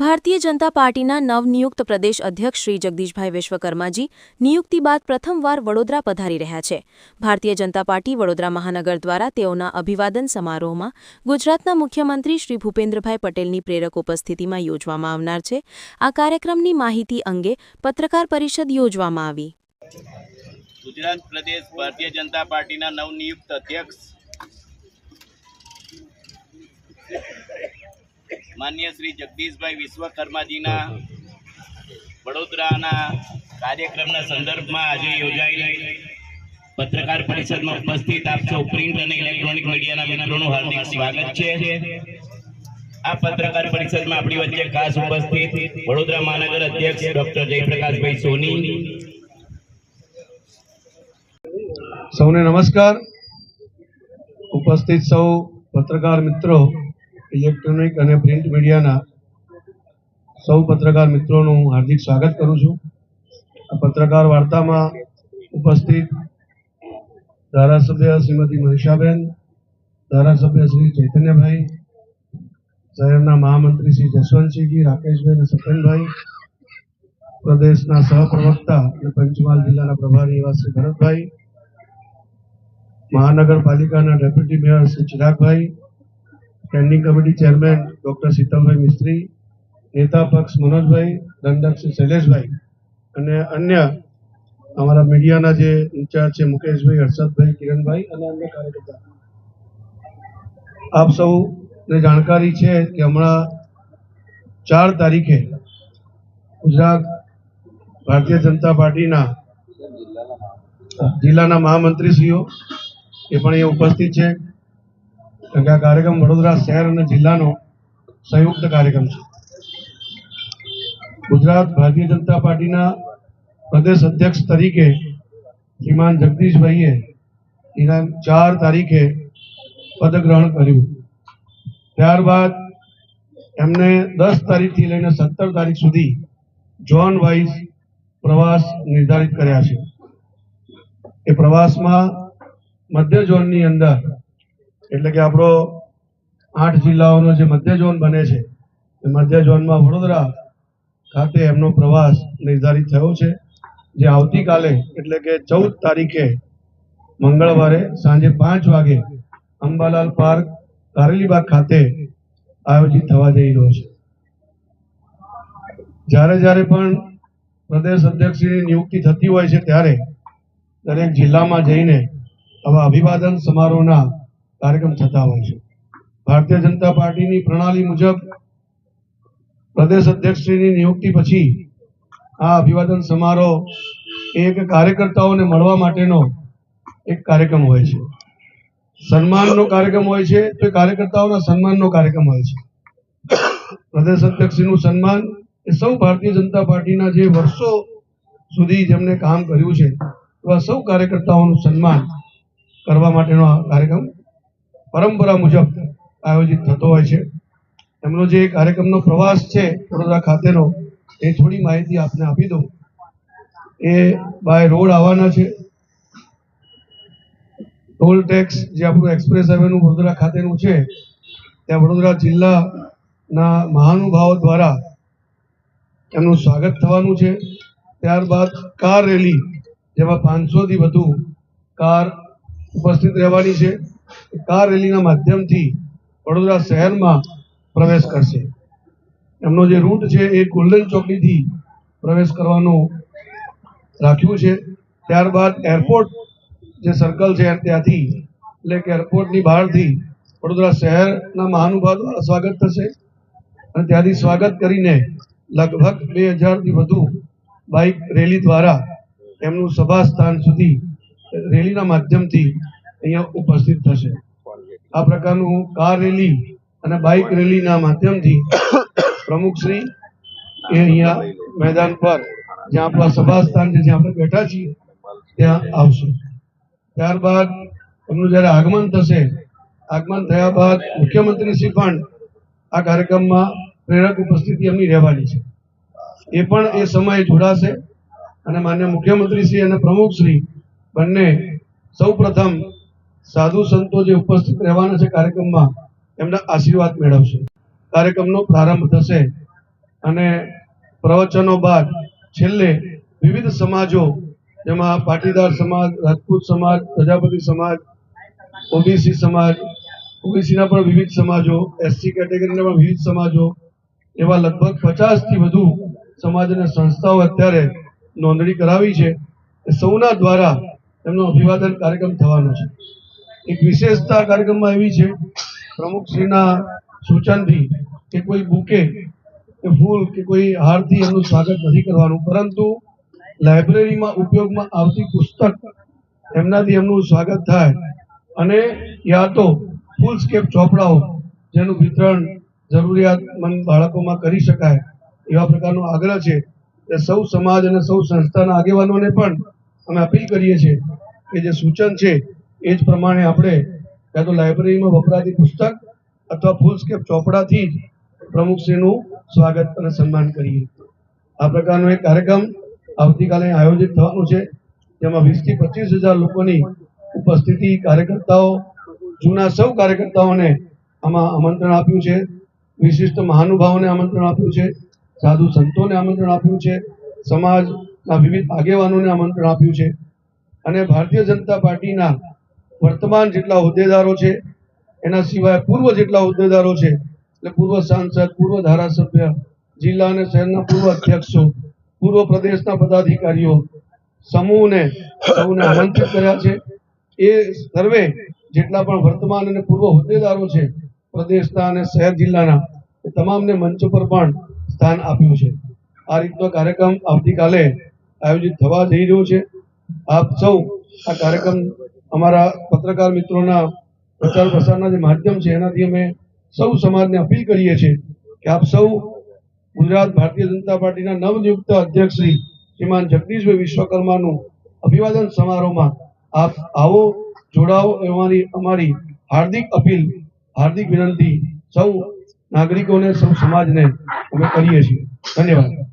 ભારતીય જનતા પાર્ટીના નવનિયુક્ત પ્રદેશ અધ્યક્ષ શ્રી જગદીશભાઈ વિશ્વકર્માજી નિયુક્તિ બાદ પ્રથમવાર વડોદરા પધારી રહ્યા છે. ભારતીય જનતા પાર્ટી વડોદરા મહાનગર દ્વારા તેઓના અભિવાદન સમારોહમાં ગુજરાતના મુખ્યમંત્રી શ્રી ભૂપેન્દ્રભાઈ પટેલની પ્રેરક ઉપસ્થિતિમાં યોજવામાં આવનાર છે. આ કાર્યક્રમની માહિતી અંગે પત્રકાર પરિષદ યોજવામાં આવી. ગુજરાત પ્રદેશ ભારતીય જનતા પાર્ટીના નવનિયુક્ત અધ્યક્ષ માન્ય શ્રી જગદીશભાઈ વિશ્વકર્માજીના વડોદરાના કાર્યક્રમના સંદર્ભમાં આજે યોજાયેલી પત્રકાર પરિષદમાં ઉપસ્થિત આપ સૌ પ્રિન્ટ અને ઇલેક્ટ્રોનિક મીડિયાના મિત્રોનું હાર્દિક સ્વાગત છે. આ પત્રકાર પરિષદમાં આપણી વચ્ચે ખાસ ઉપસ્થિત વડોદરા મહાનગર અધ્યક્ષ ડોક્ટર જયપ્રકાશભાઈ સોની. સૌને નમસ્કાર. ઉપસ્થિત સૌ પત્રકાર મિત્રો ઇલેક્ટ્રોનિક અને પ્રિન્ટ મીડિયાના સૌ પત્રકાર મિત્રોનું હાર્દિક સ્વાગત કરું છું. આ પત્રકાર વાર્તામાં ઉપસ્થિત ધારાસભ્ય શ્રીમતી મનીષાબેન, ધારાસભ્ય શ્રી ચૈતન્યભાઈ, શહેરના મહામંત્રી શ્રી જસવંતસિંહજી, રાકેશભાઈ અને સત્યનભાઈ, પ્રદેશના સહપ્રવક્તા અને પંચમહાલ જિલ્લાના પ્રભારી એવા શ્રી ભરતભાઈ, મહાનગરપાલિકાના deputy mayor Shri Chiragbhai standing committee chairman doctor Shitalbhai Mistry નેતા પક્ષ મનોજભાઈ દંડક શ્રી શૈલેષભાઈ અને અન્ય અમારા મીડિયાના જે ઇન્ચાર્જ છે મુકેશભાઈ, હર્ષદભાઈ, કિરણભાઈ અને અન્ય કાર્યકર્તા. આપ સૌને જાણકારી છે કે હમણાં ચાર તારીખે ગુજરાત ભારતીય જનતા પાર્ટીના જિલ્લાના મહામંત્રીશ્રીઓ એ પણ અહીંયા ઉપસ્થિત છે. કારણ આ કાર્યક્રમ વડોદરા શહેર અને જિલ્લાનો સંયુક્ત કાર્યક્રમ છે. ગુજરાત ભારતીય જનતા પાર્ટીના પ્રદેશ અધ્યક્ષ તરીકે શ્રીમાન જગદીશભાઈએ એના ચાર તારીખે પદગ્રહણ કર્યું. ત્યારબાદ એમને દસ તારીખથી લઈને સત્તર તારીખ સુધી જોન વાઇઝ પ્રવાસ નિર્ધારિત કર્યા છે. એ પ્રવાસમાં મધ્ય ઝોનની અંદર એટલે કે આપણો આઠ જિલ્લાઓનો જે મધ્ય ઝોન બને છે, એ મધ્ય ઝોનમાં વડોદરા ખાતે એમનો પ્રવાસ નિર્ધારિત થયો છે, જે આવતીકાલે એટલે કે ચૌદ તારીખે મંગળવારે સાંજે પાંચ વાગે અંબાલાલ પાર્ક કારેલીબાગ ખાતે આયોજિત થવા જઈ રહ્યો છે. જ્યારે જ્યારે પણ પ્રદેશ અધ્યક્ષની નિયુક્તિ થતી હોય છે, ત્યારે દરેક જિલ્લામાં જઈને આવા અભિવાદન સમારોહના કાર્યક્રમ થતા હોય છે. ભારતીય જનતા પાર્ટીની પ્રણાલી મુજબ પ્રદેશ અધ્યક્ષશ્રીની નિયુક્તિ પછી આ અભિવાદન સમારોહ એક કાર્યકર્તાઓને મળવા માટેનો એક કાર્યક્રમ હોય છે. સન્માનનો કાર્યક્રમ હોય છે તો એ કાર્યકર્તાઓના સન્માનનો કાર્યક્રમ હોય છે. પ્રદેશ અધ્યક્ષનું સન્માન એ સૌ ભારતીય જનતા પાર્ટીના જે વર્ષો સુધી જેમને કામ કર્યું છે, એવા સૌ કાર્યકર્તાઓનું સન્માન કરવા માટેનો આ કાર્યક્રમ પરંપરા મુજબ આયોજિત થતો હોય છે. એમનો જે કાર્યક્રમનો પ્રવાસ છે, વડોદરા ખાતેનો, એ થોડી માહિતી આપને આપી દઉં. એ બાય રોડ આવવાના છે. ટોલ ટેક્સ જે આપણું એક્સપ્રેસ હાઈવેનું વડોદરા ખાતેનું છે, ત્યાં વડોદરા જિલ્લાના મહાનુભાવો દ્વારા એમનું સ્વાગત થવાનું છે. ત્યારબાદ કાર રેલી, જેમાં પાંચસોથી વધુ કાર ઉપસ્થિત રહેવાની છે. કાર રેલીના માધ્યમથી વડોદરા શહેરમાં પ્રવેશ કરશે. એમનો જે રૂટ છે એ ગોલ્ડન ચોકડીથી પ્રવેશ કરવાનું રાખ્યું છે. ત્યારબાદ એરપોર્ટ જે સર્કલ છે ત્યાંથી, એટલે કે એરપોર્ટની બહારથી વડોદરા શહેરના મહાનુભાવ દ્વારા સ્વાગત થશે. અને ત્યાંથી સ્વાગત કરીને લગભગ બે હજારથી વધુ બાઇક રેલી દ્વારા એમનું સભા સ્થાન સુધી રેલીના માધ્યમથી અહીંયા ઉપસ્થિત થશે. આ પ્રકારનું કાર રેલી અને બાઇક રેલીના માધ્યમથી પ્રમુખશ્રી એ અહીંયા મેદાન પર જ્યાં આપણા સભા સ્થાન છે, જ્યાં આપણે બેઠા છીએ, ત્યાં આવશે. ત્યારબાદ એમનું જ્યારે આગમન થશે, આગમન થયા બાદ મુખ્યમંત્રી શ્રી પણ આ કાર્યક્રમમાં પ્રેરક ઉપસ્થિતિ એમની રહેવાની છે. એ પણ એ સમયે જોડાશે અને માન્ય મુખ્યમંત્રીશ્રી અને પ્રમુખશ્રી બંને સૌ પ્રથમ સાધુ સંતો જે ઉપસ્થિત રહેવાના છે કાર્યક્રમમાં, એમના આશીર્વાદ મેળવશે. કાર્યક્રમનો પ્રારંભ થશે અને પ્રવચનો બાદ છેલ્લે વિવિધ સમાજો, જેમાં પાટીદાર સમાજ, રાજપૂત સમાજ, પ્રજાપતિ સમાજ, ઓબીસી સમાજ, ઓબીસીના પણ વિવિધ સમાજો, એસસી કેટેગરીના પણ વિવિધ સમાજો, એવા લગભગ પચાસથી વધુ સમાજ અને સંસ્થાઓ અત્યારે નોંધણી કરાવી છે. એ સૌના દ્વારા એમનો અભિવાદન કાર્યક્રમ થવાનો છે. એક વિશેષતા કાર્યક્રમમાં એવી છે, પ્રમુખશ્રીના સૂચનથી કે કોઈ બુકે કે ફૂલ કે કોઈ હારથી એમનું સ્વાગત નથી કરવાનું. પરંતુ લાઇબ્રેરીમાં ઉપયોગમાં આવતી પુસ્તક એમનાથી એમનું સ્વાગત થાય અને યા તો ફૂલ સ્કેપ ચોપડાઓ જેનું વિતરણ જરૂરિયાતમંદ બાળકોમાં કરી શકાય એવા પ્રકારનો આગ્રહ છે એ સૌ સમાજ અને સૌ સંસ્થાના આગેવાનોને પણ અમે અપીલ કરીએ છીએ કે જે સૂચન છે એ જ પ્રમાણે આપણે કાં તો લાઇબ્રેરીમાં વપરાતી પુસ્તક અથવા ફૂલસ્કેપ ચોપડાથી જ પ્રમુખશ્રીનું સ્વાગત અને સન્માન કરીએ. આ પ્રકારનો એક કાર્યક્રમ આવતીકાલે આયોજિત થવાનું છે, જેમાં વીસથી પચીસ હજાર લોકોની ઉપસ્થિતિ કાર્યકર્તાઓ, જૂના સૌ કાર્યકર્તાઓને આમાં આમંત્રણ આપ્યું છે, વિશિષ્ટ મહાનુભાવોને આમંત્રણ આપ્યું છે, સાધુ સંતોને આમંત્રણ આપ્યું છે, સમાજના વિવિધ આગેવાનોને આમંત્રણ આપ્યું છે. અને ભારતીય જનતા પાર્ટીના વર્તમાન જેટલા હોદ્દેદારો છે, એના સિવાય પૂર્વ જેટલા હોદ્દેદારો છે, એટલે પૂર્વ સાંસદ, પૂર્વ ધારાસભ્ય, જિલ્લા અને શહેરના પૂર્વ અધ્યક્ષો, પૂર્વ પ્રદેશના પદાધિકારીઓ, સમૂહને સૌને આમંત્રિત કર્યા છે. એ સર્વે જેટલા પણ વર્તમાન અને પૂર્વ હોદ્દેદારો છે, પ્રદેશના અને શહેર જિલ્લાના, એ તમામને મંચ પર પણ સ્થાન આપ્યું છે. આ રીતનો કાર્યક્રમ આવતીકાલે આયોજિત થવા જઈ રહ્યો છે. આપ સૌ આ કાર્યક્રમ અમારા પત્રકાર મિત્રોના પ્રચાર પ્રસારના જે માધ્યમ છે, એનાથી અમે સૌ સમાજને અપીલ કરીએ છીએ કે આપ સૌ ગુજરાત ભારતીય જનતા પાર્ટીના નવનિયુક્ત અધ્યક્ષ શ્રી શ્રીમાન જગદીશભાઈ વિશ્વકર્માનું અભિવાદન સમારોહમાં આપ આવો જોડાઓ એ અમારી અમારી હાર્દિક અપીલ, હાર્દિક વિનંતી સૌ નાગરિકોને, સૌ સમાજને અમે કરીએ છીએ. ધન્યવાદ.